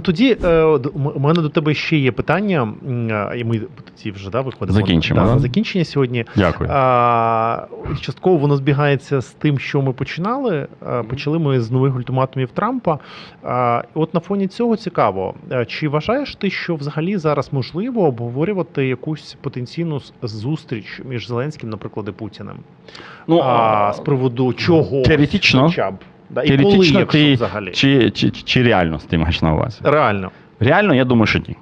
Тоді е, у мене до тебе ще є питання, і ми тоді вже да, виходимо Закінчимо, да, да? на закінчення сьогодні. Дякую. А, частково воно збігається з тим, що ми починали. А, Почали ми з нових ультиматумів Трампа. А, От на фоні цього цікаво, чи вважаєш ти, що взагалі зараз можливо обговорювати якусь потенційну зустріч між Зеленським, наприклад, і Путіним? Ну, а, з приводу чого теоретично- хоча б? Да, і коли, якщо ти- взагалі? Чи, чи, чи реально ти маєш на увазі? Реально. Реально, я думаю, що ні.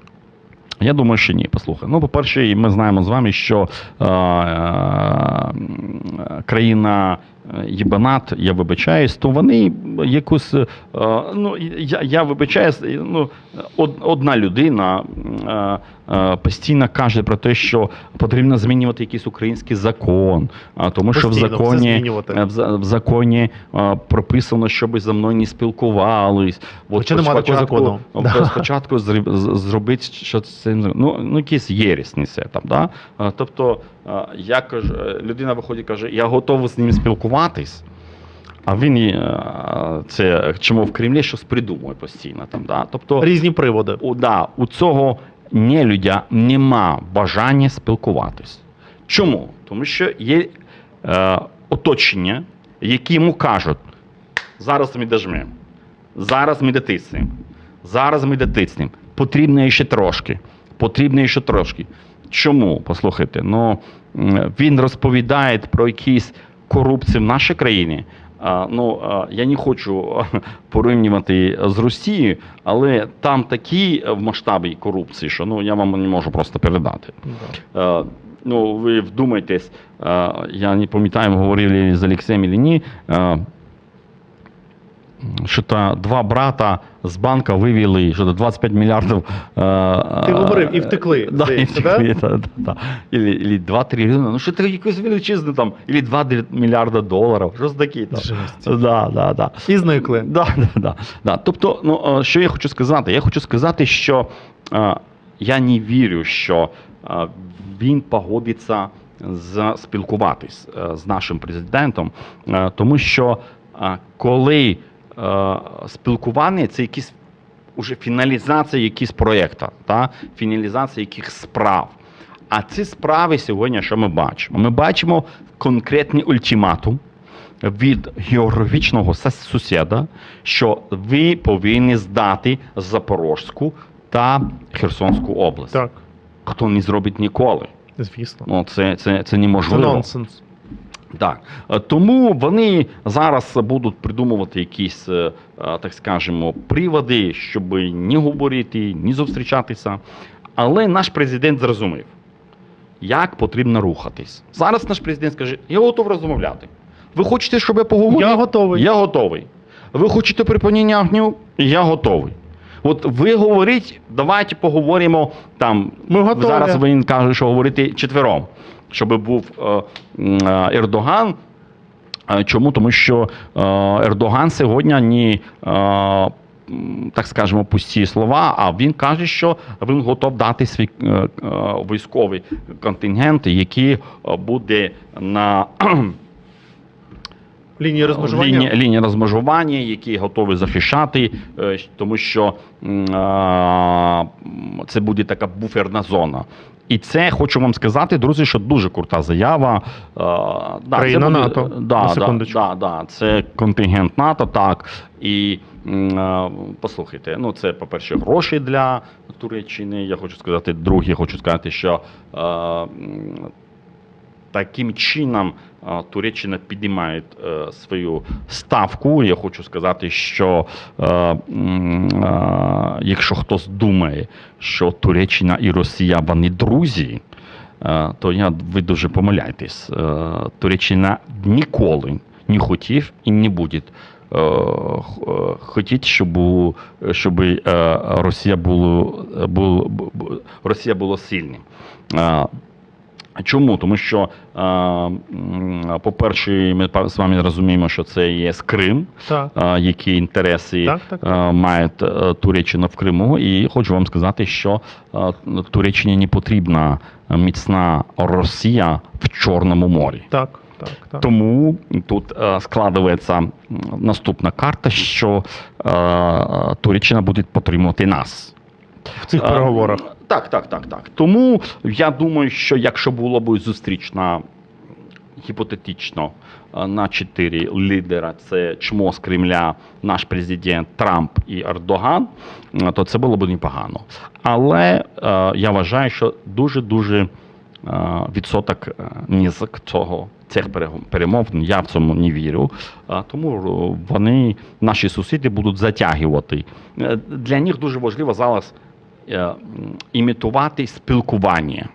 Я думаю, що ні. Послухай. Ну, по-перше, ми знаємо з вами, що е, е, країна Єбанат, я вибачаюсь, то вони якусь. Е, ну, я, я вибачаюсь, ну, одна людина е, е, постійно каже про те, що потрібно змінювати якийсь український закон, тому що в Постійно законі. В, за- законі прописано, щоб зі мною не спілкувались. От Хоча нема такого закону. Спочатку зробити, що це ну, ну якісь єрісність там. Да? Тобто, я кажу, людина виходить і каже, я готовий з ним спілкуватись. А він е, це чому в Кремлі щось придумує постійно там. Да? Тобто, Різні приводи. у, да, у цього нелюдя нема бажання спілкуватись. Чому? Тому що є е, оточення, які йому кажуть, зараз ми дожмемо, зараз ми дотиснемо, зараз ми дотиснемо, потрібно ще трошки, потрібно ще трошки. Чому? Послухайте, ну він розповідає про якісь корупції в нашій країні. Ну, я не хочу порівнювати з Росією, але там такі в масштабі корупції, що ну, я вам не можу просто передати. Да. Е, ну, ви вдумайтесь, е, я не пам'ятаю, говорили з Олексієм чи ні, е, що та два брата з банка вивели що 25 мільярдів. е, Ти говорив, і е, втекли, Да, і втекли, да? Да, да. Ілі, ілі 2 трильйони, ну що це якось величезне там, ілі 2 мільярда доларів, щось таке там. Жесть. Да, да, да. І зникли. Да, да, да, да. Тобто, ну, е, що я хочу сказати? Я хочу сказати, що е, я не вірю, що е, він погодиться спілкуватись е, з нашим президентом, е, тому що е, коли е, спілкування це якісь уже фіналізація якихось проєкту, та? фіналізація якихось справ. А ці справи сьогодні, що ми бачимо? Ми бачимо конкретний ультиматум від географічного сусіда, що ви повинні здати Запорозьку та Херсонську область. Так, Хто не зробить ніколи. звісно. Ну, це, це, це Це неможливо. нонсенс. Так. Е, Тому вони зараз будуть придумувати якісь, е, е, так скажемо, приводи, щоб ні говорити, ні зустрічатися. Але наш президент зрозумів, як потрібно рухатись. Зараз наш президент скаже: я готов розмовляти. Ви хочете, щоб я поговорив? Я готовий. Я готовий. Ви хочете припинення огню? Я готовий. От ви говоріть, давайте поговоримо там. Ми готові. Зараз він каже, що говорити четвером, щоб був е, е, Ердоган. Е, Чому? Тому що Ердоган сьогодні е, так скажемо, пусті слова, а він каже, що він готов дати свій військовий контингент, який буде на Лінії розмежування. лінії, лінії розмежування, які готові захищати, е, тому що м, це буде така буферна зона. І це хочу вам сказати, друзі, що дуже крута заява. Е, Да, Країна це буде- НАТО, Да, на секундочку. да, да, це контингент НАТО, так. І е, послухайте, ну це, по-перше, гроші для Туреччини. Я хочу сказати, друге, хочу сказати, що е, таким чином Туреччина піднімає е, свою ставку. Я хочу сказати, що е, е, якщо хтось думає, що Туреччина і Росія вони друзі, то я ви дуже помиляєтесь. Туреччина ніколи не хотів і не буде. х- Хотіть, щоб, щоб Росія було, було, Росія було сильним. Чому? Тому що, по-перше, ми з вами розуміємо, що це є Крим, Так, які інтереси так, так. е, має е, Туреччина в Криму. І хочу вам сказати, що е, Туреччині не потрібна міцна Росія в Чорному морі. так. так, так. Тому тут е, складається наступна карта, що е, Туреччина буде підтримувати нас. В цих Е, переговорах. Так, так, так, так. Тому я думаю, що якщо було б зустріч на гіпотетично е, на чотири лідера: це чмо з Кремля, наш президент Трамп і Ердоган, е, то це було б непогано. Але е, я вважаю, що дуже дуже відсоток низик цього. Цих перемовин я в цьому не вірю. Тому вони, наші сусіди, будуть затягувати. Для них дуже важливо зараз імітувати спілкування.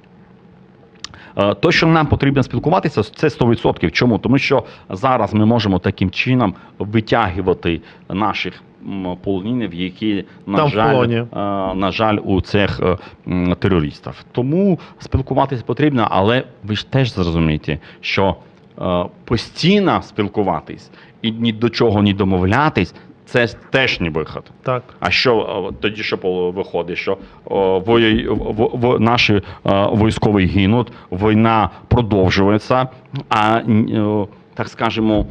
Е, То, що нам потрібно спілкуватися, це 100%. Чому? Тому що зараз ми можемо таким чином витягувати наших полонінів, які, на Там жаль, е, на жаль, у цих е, терористів. Тому спілкуватися потрібно, але ви ж теж зрозумієте, що е, постійно спілкуватись і ні до чого не домовлятись, це теж не виход. Так. А що тоді що виходить? Що о, вої- в, в, наші е, військові гинуть, війна продовжується, а е, так скажемо,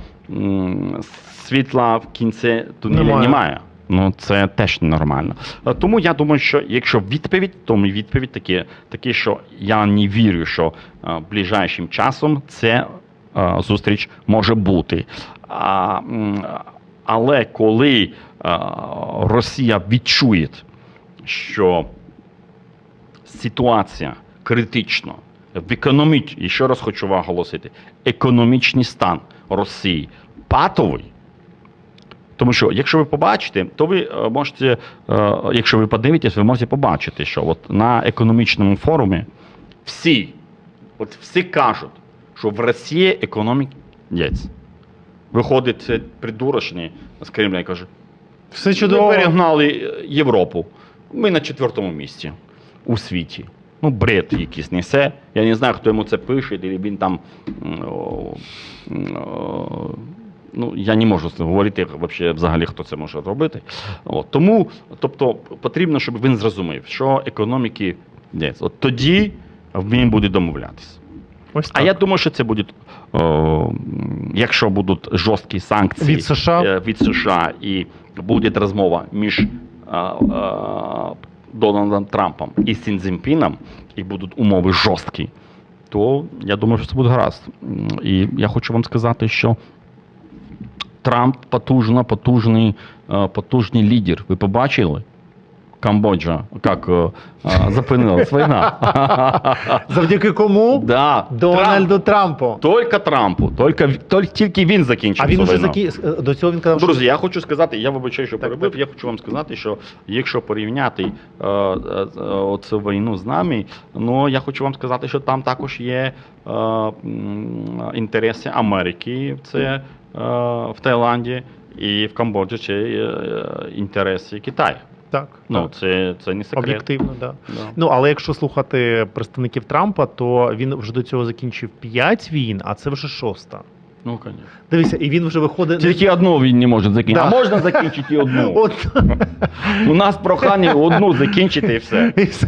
світла в кінці тунелі Немає. немає. Ну це теж ненормально. Е, Тому я думаю, що якщо відповідь, то мій відповідь такі, такі, що я не вірю, що е, ближайшим часом це е, зустріч може бути. А, але коли е, Росія відчує, що ситуація критична в економіч... і ще раз хочу вам оголосити, економічний стан Росії патовий. Тому що, якщо ви побачите, то ви е, можете, е, якщо ви подивитесь, ви можете побачити, що от на економічному форумі всі, от всі кажуть, що в Росії економіка єць. Виходить це придурочний з Кремля і каже, Все ми перегнали е, Європу. Ми на четвертому місці у світі. Ну, бред якийсь несе. Я не знаю, хто йому це пише, і він там. Ну, я не можу з ним говорити взагалі, хто це може робити. От, тому, тобто, потрібно, щоб він зрозумів, що економіки. От тоді він буде домовлятися. Ось А я думаю, що це буде, о, якщо будуть жорсткі санкції Від США? е, від США і буде розмова між а, а, Дональдом Трампом і Сін Цзіньпіном, і будуть умови жорсткі, то я думаю, що це буде гаразд. І я хочу вам сказати, що Трамп потужно, потужний, е, потужний лідер. Ви побачили? Камбоджа, як е, е, зупинилась війна. Завдяки кому? Да, Дональду Трампу. Тільки Трампу, тільки, тільки, тільки він закінчив А він цю війну. закі... до цього він казав, що Друзі, я хочу сказати, я вибачаю, що Так, перебив. так. Я хочу вам сказати, що якщо порівняти е, е, е, цю війну з нами, ну я хочу вам сказати, що там також є е, м, інтереси Америки. Це е, в Таїланді і в Камбоджі це е, інтереси Китаю. Так, Ну так. це, це не секрет. об'єктивно, да. Да. Ну але якщо слухати представників Трампа, то він вже до цього закінчив 5 війн, а це вже шоста. Ну, звісно. Дивися, і він вже виходить. Тільки одну він не може закінчити. Да. А можна закінчити і одну. От У нас прохання одну закінчити і все. і все.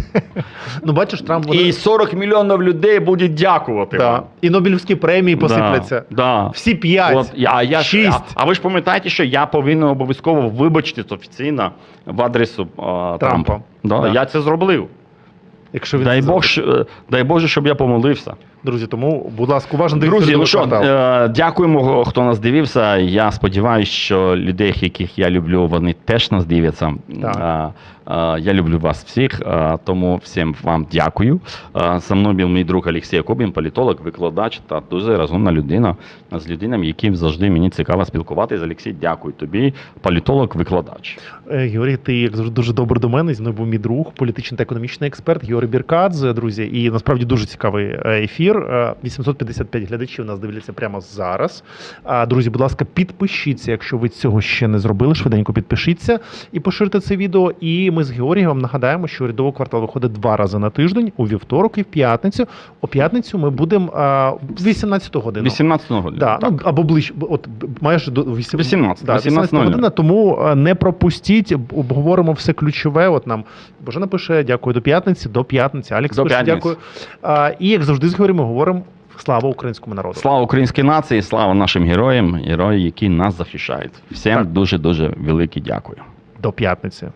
Ну бачиш, Трамп вони... І 40 мільйонів людей будуть дякувати да. вам. і Нобелівські премії посипляться. Да, да. Всі п'ять. От, я, а, я, Шість. а, а ви ж пам'ятаєте, що я повинен обов'язково вибачитись офіційно в адресу а, Трампа. Трампа. Да, Да. Я це зробив. Якщо він Дай це Бог, що- е, дай Боже, щоб я помолився. Друзі, тому, будь ласка, уважно дивіться. Друзі, ну що, е, дякуємо, хто нас дивився. Я сподіваюся, що людей, яких я люблю, вони теж нас дивляться. Так. Е, е, Я люблю вас всіх, е, тому всім вам дякую. Е, Со мною був мій друг Олексій Кобін, політолог, викладач та дуже розумна людина з людинами, яким завжди мені цікаво спілкуватися. Олексій, дякую тобі, політолог, викладач. Е, Георгій, ти як завжди дуже добре до мене. Зі мною був мій друг, політичний та економічний експерт Георгій Біркадзе, друзі. І насправді дуже цікавий е, ефір. Е, 855 глядачів нас дивляться прямо зараз. Друзі, будь ласка, підпишіться, якщо ви цього ще не зробили. Швиденько підпишіться і поширте це відео. І ми з Георгієм вам нагадаємо, що урядовий квартал виходить два рази на тиждень у вівторок і в п'ятницю. У п'ятницю ми будемо а, в 18 годину. 18 година. Да, Так. ну, або ближче, от майже до 18, 18, да, 18 година, тому е, не пропустіть, обговоримо все ключове. От нам Божена пише, дякую до п'ятниці, до п'ятниці. Алекс До пише, п'ятниці. дякую. А, і як завжди з Георгієм ми говоримо Слава українському народу! Слава українській нації, слава нашим героям, герої, які нас захищають. Всім дуже дуже велике дякую. До п'ятниці.